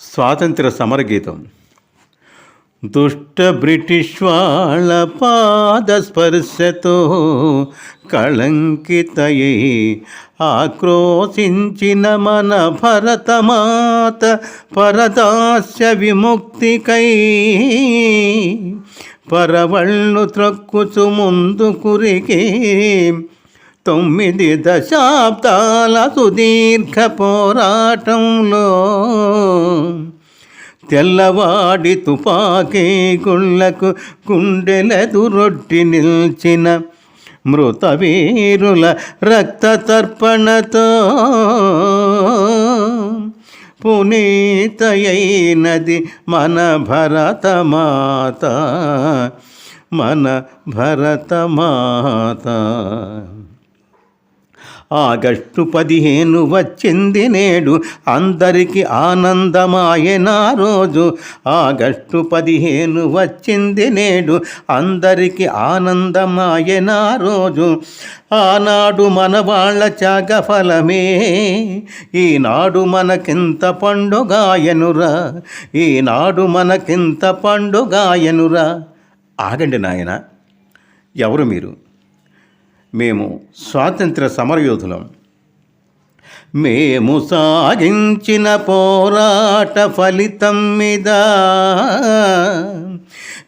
స్వాతంత్ర సమరగీతం దుష్ట బ్రిటిష్ వాళ్ళ పాదస్పర్శతో స్పర్శతో ఆక్రోశించిన మన భరతమాత పరదాస్య విముక్తికై పరవళ్ళు త్రక్కుచు ముందు కురికి తొమ్మిది దశాబ్దాల సుదీర్ఘ పోరాటంలో తెల్లవాడి తుపాకీ గుళ్ళకు గుండెలెదురొట్టి నిల్చిన మృత వీరుల రక్త తర్పణతో పునీతయైనది మన భరతమాత మన భరతమాత ఆగస్టు పదిహేను వచ్చింది నేడు. అందరికి ఆనందమాయన రోజు. ఆగస్టు పదిహేను వచ్చింది నేడు. అందరికి ఆనందమాయన రోజు. ఆనాడు మన వాళ్ళ త్యాగ ఫలమే ఈనాడు మనకింత పండుగాయనురా. ఈనాడు మనకింత పండుగాయనురా. ఆగండి నాయన. ఎవరు మీరు? మేము స్వాతంత్ర సమరయోధులం. మేము సాగించిన పోరాట ఫలితం మీద.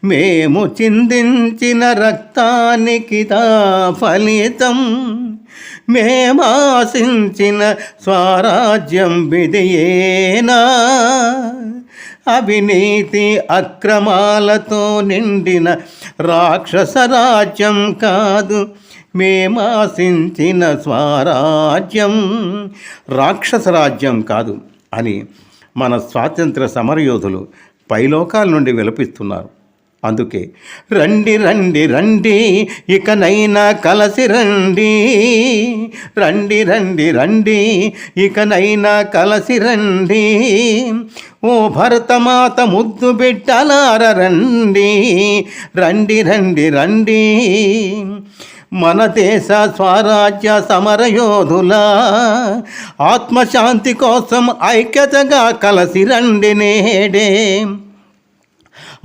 మేము చిందించిన రక్తానికి ఫలితం. మేమాశించిన స్వరాజ్యం విధియేనా. అవినీతి అక్రమాలతో నిండిన రాక్షస రాజ్యం కాదు. మేమాశించిన స్వరాజ్యం రాక్షస రాజ్యం కాదు అని మన స్వాతంత్ర సమరయోధులు పైలోకాల నుండి విలపిస్తున్నారు. అందుకే రండి రండి రండి ఇకనైనా కలసి రండి. రండి రండి రండి ఇకనైనా కలసి రండి. ఓ భరతమాత ముద్దు బిడ్డలార రండి. రండి రండి రండి. మన దేశ స్వరాజ్య సమరయోధుల ఆత్మశాంతి కోసం ఐక్యతగా కలసి రండి నేడే.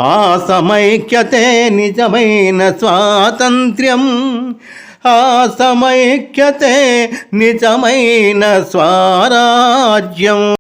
ఆ సమైక్యతే నిజమైన స్వాతంత్ర్యం. ఆ సమైక్యతే నిజమైన స్వరాజ్యం.